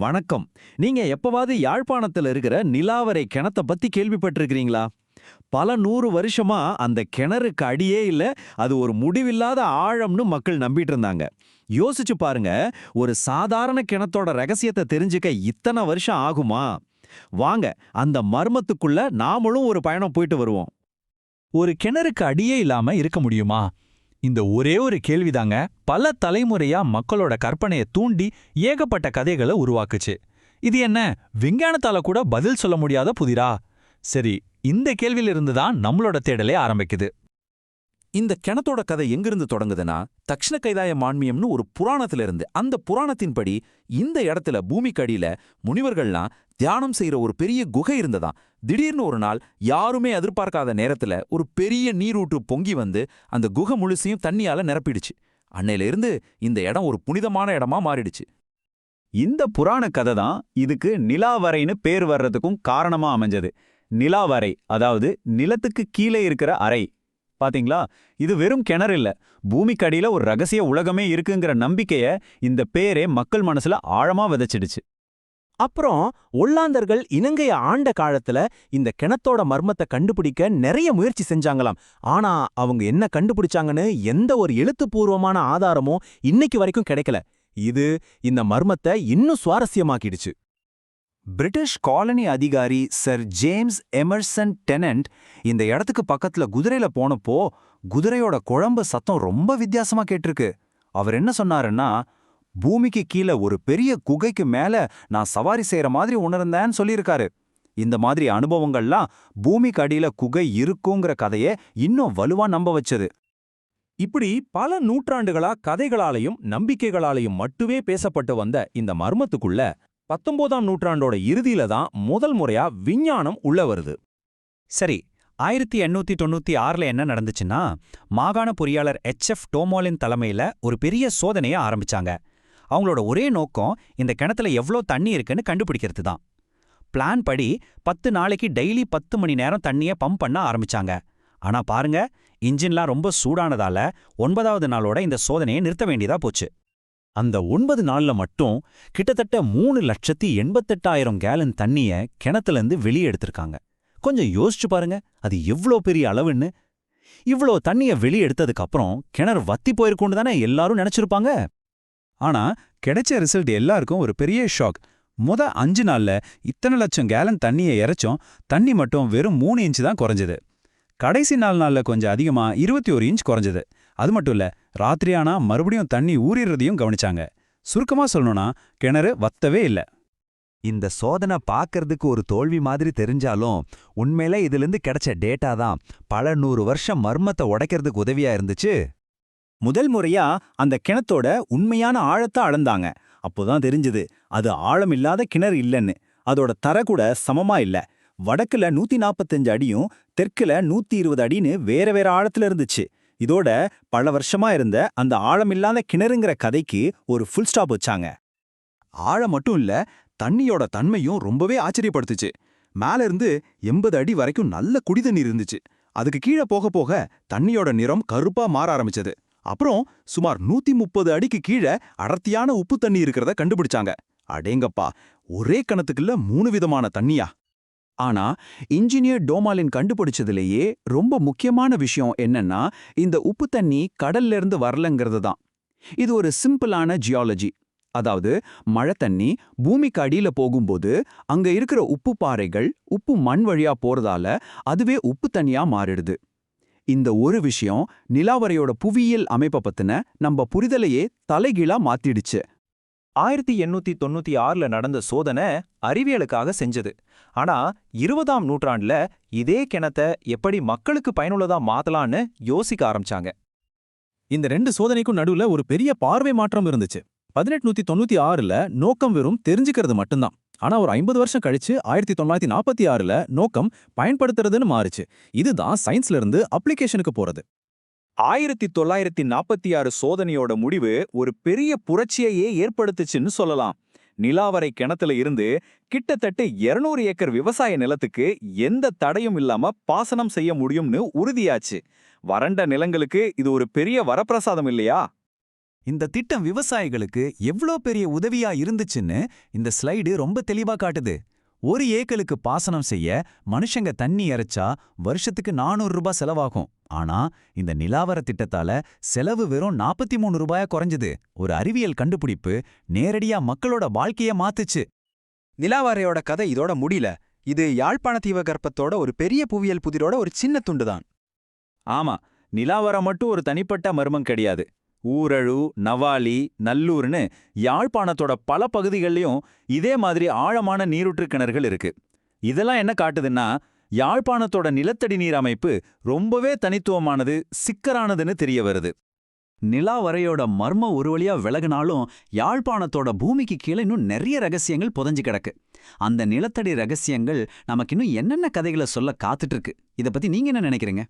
வணக்கம். நீங்க எப்பவாவது யாழ்ப்பாணத்துல இருக்கிற நிலாவரை கிணத்த பத்தி கேள்விப்பட்டிருக்கிறீங்களா? பல நூறு வருஷமா அந்த கிணறுக்கு அடியே இல்ல அது ஒரு முடிவில்லாத ஆழம்னு மக்கள் நம்பிட்டு இருந்தாங்க. யோசிச்சு பாருங்க ஒரு சாதாரண கிணத்தோட ரகசியத்தை தெரிஞ்சுக்க இத்தனை வருஷம் ஆகுமா? வாங்க அந்த மர்மத்துக்குள்ள நாமளும் ஒரு பயணம் போயிட்டு வருவோம். ஒரு கிணறுக்கு அடியே இல்லாம இருக்க முடியுமா? இந்த ஒரே ஒரு கேள்விதாங்க. பல தலைமுறையா மக்களோட கற்பனையை தூண்டி ஏகப்பட்ட கதைகளை உருவாக்குச்சு. இது என்ன? விஞ்ஞானத்தால கூட பதில் சொல்ல முடியாத புதிரா? சரி இந்த கேள்வியிலிருந்து தான் நம்மளோட தேடலே ஆரம்பிக்குது. இந்த கிணத்தோட கதை எங்கிருந்து தொடங்குதுன்னா தக்ஷண கைதாய மான்மியம்னு ஒரு புராணத்துல இருந்து அந்த புராணத்தின்படி இந்த இடத்துல பூமிக்கு அடியில முனிவர்கள்லாம் தியானம் செய்யற ஒரு பெரிய குகை இருந்ததாம். திடீர்னு ஒரு நாள் யாருமே எதிர்பார்க்காத நேரத்துல ஒரு பெரிய நீரூற்று பொங்கி வந்து அந்த குகை முழுசையும் தண்ணியால நிரப்பிடுச்சு. அன்னையிலிருந்து இந்த இடம் ஒரு புனிதமான இடமா மாறிடுச்சு. இந்த புராண கதை தான் இதுக்கு நிலாவரைன்னு பேர் வர்றதுக்கும் காரணமா அமைஞ்சது. நிலாவரை அதாவது நிலத்துக்கு கீழே இருக்கிற அறை பாத்தீங்களா? இது வெறும் கிணறு இல்ல. பூமிக்கடியில ஒரு ரகசிய உலகமே இருக்குங்கிற நம்பிக்கைய இந்த பேரே மக்கள் மனசுல ஆழமா விதைச்சிடுச்சு. அப்புறம் ஒல்லாந்தர்கள் இலங்கைய ஆண்ட காலத்துல இந்த கிணத்தோட மர்மத்தை கண்டுபிடிக்க நிறைய முயற்சி செஞ்சாங்களாம். ஆனா அவங்க என்ன கண்டுபிடிச்சாங்கன்னு எந்த ஒரு எழுத்துப்பூர்வமான ஆதாரமும் இன்னைக்கு வரைக்கும் கிடைக்கல. இது இந்த மர்மத்தை இன்னும் சுவாரஸ்யமாக்கிடுச்சு. பிரிட்டிஷ் காலனி அதிகாரி சர் ஜேம்ஸ் எமர்சன் டெனன்ட் இந்த இடத்துக்கு பக்கத்துல குதிரையில போனப்போ குதிரையோட குழம்பு சத்தம் ரொம்ப வித்தியாசமா கேட்டிருக்கு. அவர் என்ன சொன்னாருன்னா பூமிக்கு கீழே ஒரு பெரிய குகைக்கு மேல நான் சவாரி செய்யற மாதிரி உணர்ந்தேன்னு சொல்லியிருக்காரு. இந்த மாதிரி அனுபவங்கள்லாம் பூமிக்கு அடியில குகை இருக்குங்கிற கதையை இன்னும் வலுவா நம்ப வச்சது. இப்படி பல நூற்றாண்டுகளா கதைகளாலையும் நம்பிக்கைகளாலையும் மட்டுமே பேசப்பட்டு வந்த இந்த மர்மத்துக்குள்ள பத்தொன்பதாம் நூற்றாண்டோட இறுதியில தான் முதல் முறையா விஞ்ஞானம் உள்ள வருது. சரி ஆயிரத்தி எண்ணூத்தி தொண்ணூத்தி ஆறுல என்ன நடந்துச்சுன்னா மாகாண பொறியாளர் எச். எஃப். டோமோலின் தலைமையில ஒரு பெரிய சோதனையை ஆரம்பிச்சாங்க. அவங்களோட ஒரே நோக்கம் இந்த கிணத்துல எவ்ளோ தண்ணி இருக்குன்னு கண்டுபிடிக்கிறது தான். பிளான் படி பத்து நாளைக்கு டெய்லி பத்து மணி நேரம் தண்ணியை பம்ப் பண்ண ஆரம்பிச்சாங்க. ஆனா பாருங்க இன்ஜின்லாம் ரொம்ப சூடானதால ஒன்பதாவது நாளோட இந்த சோதனையை நிறுத்த வேண்டியதா போச்சு. அந்த ஒன்பது நாள்ல மட்டும் கிட்டத்தட்ட மூணு லட்சத்தி எண்பத்தெட்டாயிரம் கேலன் தண்ணிய கிணத்துலேருந்து வெளியே எடுத்திருக்காங்க. கொஞ்சம் யோசிச்சு பாருங்க அது எவ்ளோ பெரிய அளவுன்னு. இவ்ளோ தண்ணிய வெளியே எடுத்ததுக்கப்புறம் கிணறு வத்தி போயிருக்கும்னு தானே எல்லாரும் நினைச்சிருப்பாங்க? ஆனா கிடைச்ச ரிசல்ட் எல்லாருக்கும் ஒரு பெரிய ஷாக் முத அஞ்சு நாள்ல இத்தனை லட்சம் கேலன் தண்ணியை இறைச்சோம் தண்ணி மட்டும் வெறும் மூணு இன்ச்சு தான் குறைஞ்சது. கடைசி நாலு நாள்ல கொஞ்சம் அதிகமா இருபத்தி ஒரு இன்ச் குறைஞ்சது. அது மட்டும் இல்ல ராத்திரியானா மறுபடியும் தண்ணி ஊறிடுறதையும் கவனிச்சாங்க. சுருக்கமா சொல்லணும்னா கிணறு வத்தவே இல்ல. இந்த சோதனை பார்க்கறதுக்கு ஒரு தோல்வி மாதிரி தெரிஞ்சாலும் உண்மையில இதிலிருந்து கிடைச்ச டேட்டா தான் பல நூறு வருஷம் மர்மத்தை உடைக்கிறதுக்கு உதவியா இருந்துச்சு. முதல் முறையா அந்த கிணத்தோட உண்மையான ஆழத்தை அளந்தாங்க. அப்போதான் தெரிஞ்சது அது ஆழமில்லாத கிணறு இல்லைன்னு. அதோட தர கூட சமமா இல்ல. வடக்குல நூத்தி நாப்பத்தஞ்சு அடியும் தெற்குல நூத்தி இருபது அடின்னு வேற வேற ஆழத்துல இருந்துச்சு. இதோட பல வருஷமா இருந்த அந்த ஆழமில்லாத கிணறுங்கிற கதைக்கு ஒரு ஃபுல் ஸ்டாப் வச்சாங்க. ஆழம் மட்டும் இல்ல தண்ணியோட தன்மையும் ரொம்பவே ஆச்சரியப்படுத்துச்சு. மேல இருந்து எண்பது அடி வரைக்கும் நல்ல குடி தண்ணி இருந்துச்சு. அதுக்கு கீழே போக போக தண்ணியோட நிறம் கருப்பா மாற ஆரம்பிச்சது. அப்புறம் சுமார் நூத்தி முப்பது அடிக்கு கீழே அடர்த்தியான உப்பு தண்ணி இருக்கிறத கண்டுபிடிச்சாங்க. அடேங்கப்பா ஒரே கணத்துக்குள்ள மூணு விதமான தண்ணியா? ஆனா இன்ஜினியர் டோமாலின் கண்டுபிடிச்சதுலேயே ரொம்ப முக்கியமான விஷயம் என்னன்னா இந்த உப்பு தண்ணி கடல்ல இருந்து வரலங்கிறது தான் இது ஒரு சிம்பிளான ஜியாலஜி. அதாவது மழை தண்ணி பூமிக்கு அடியில போகும்போது அங்க இருக்கிற உப்பு பாறைகள் உப்பு மண் வழியா போறதால அதுவே உப்பு தண்ணியா மாறிடுது. இந்த ஒரு விஷயம் நிலாவரையோட புவியியல் அமைப்பை பத்தின நம்ம புரிதலையே தலைகீழா மாத்திடுச்சு. ஆயிரத்தி எண்ணூத்தி தொண்ணூத்தி ஆறுல நடந்த சோதனை அறிவியலுக்காக செஞ்சது. ஆனா இருபதாம் நூற்றாண்டுல இதே கிணத்த எப்படி மக்களுக்கு பயனுள்ளதா மாத்தலான்னு யோசிக்க ஆரம்பிச்சாங்க. இந்த ரெண்டு சோதனைக்கும் நடுவுல ஒரு பெரிய பார்வை மாற்றம் இருந்துச்சு. பதினெட்டு நூத்தி தொண்ணூத்தி ஆறுல நோக்கம் வெறும் தெரிஞ்சுக்கிறது மட்டும்தான். ஆனா ஒரு ஐம்பது வருஷம் கழிச்சு ஆயிரத்தி தொள்ளாயிரத்தி நாற்பத்தி ஆறுல நோக்கம் பயன்படுத்துறதுன்னு மாறுச்சு. இதுதான் சயின்ஸ்ல இருந்து அப்ளிகேஷனுக்கு போறது. ஆயிரத்தி தொள்ளாயிரத்தி நாற்பத்தி ஆறு சோதனையோட முடிவு ஒரு பெரிய புரட்சியையே ஏற்படுத்துச்சுன்னு சொல்லலாம். நிலாவரை கிணத்துல இருந்து கிட்டத்தட்ட 200 ஏக்கர் விவசாய நிலத்துக்கு எந்த தடையும் இல்லாம பாசனம் செய்ய முடியும்னு உறுதியாச்சு. வறண்ட நிலங்களுக்கு இது ஒரு பெரிய வரப்பிரசாதம் இல்லையா? இந்த திட்டம் விவசாயிகளுக்கு எவ்ளோ பெரிய உதவியா இருந்துச்சுன்னு இந்த ஸ்லைடு ரொம்ப தெளிவா காட்டுது. ஒரு ஏக்கலுக்கு பாசனம் செய்ய மனுஷங்க தண்ணி இறைச்சா வருஷத்துக்கு நானூறு ரூபாய் செலவாகும். ஆனா இந்த நிலாவர திட்டத்தால செலவு வெறும் நாற்பத்தி மூணு ரூபாயா குறைஞ்சது. ஒரு அறிவியல் கண்டுபிடிப்பு நேரடியா மக்களோட வாழ்க்கைய மாத்துச்சு. நிலாவாரையோட கதை இதோட முடியல. இது யாழ்ப்பாண தீவகற்பத்தோட ஒரு பெரிய புவியியல் புதிரோட ஒரு சின்ன துண்டுதான். ஆமா நிலாவரம் மட்டும் ஒரு தனிப்பட்ட மர்மம் கிடையாது. ஊரழு நவாலி நல்லூர்னு யாழ்ப்பாணத்தோட பல பகுதிகள்லயும் இதே மாதிரி ஆழமான நீரூற்று கிணறுகள் இருக்கு. இதெல்லாம் என்ன காட்டுதுன்னா யாழ்ப்பாணத்தோட நிலத்தடி நீர் அமைப்பு ரொம்பவே தனித்துவமானது சிக்கரானதுன்னு தெரிய வருது. நிலாவரையோட மர்ம ஒரு வழியா விலகுனாலும் யாழ்ப்பாணத்தோட பூமிக்கு கீழே இன்னும் நிறைய ரகசியங்கள் புதஞ்சு கிடக்கு. அந்த நிலத்தடி ரகசியங்கள் நமக்கு இன்னும் என்னென்ன கதைகளை சொல்ல காத்துட்டு இருக்கு? இத பத்தி நீங்க என்ன நினைக்கிறீங்க?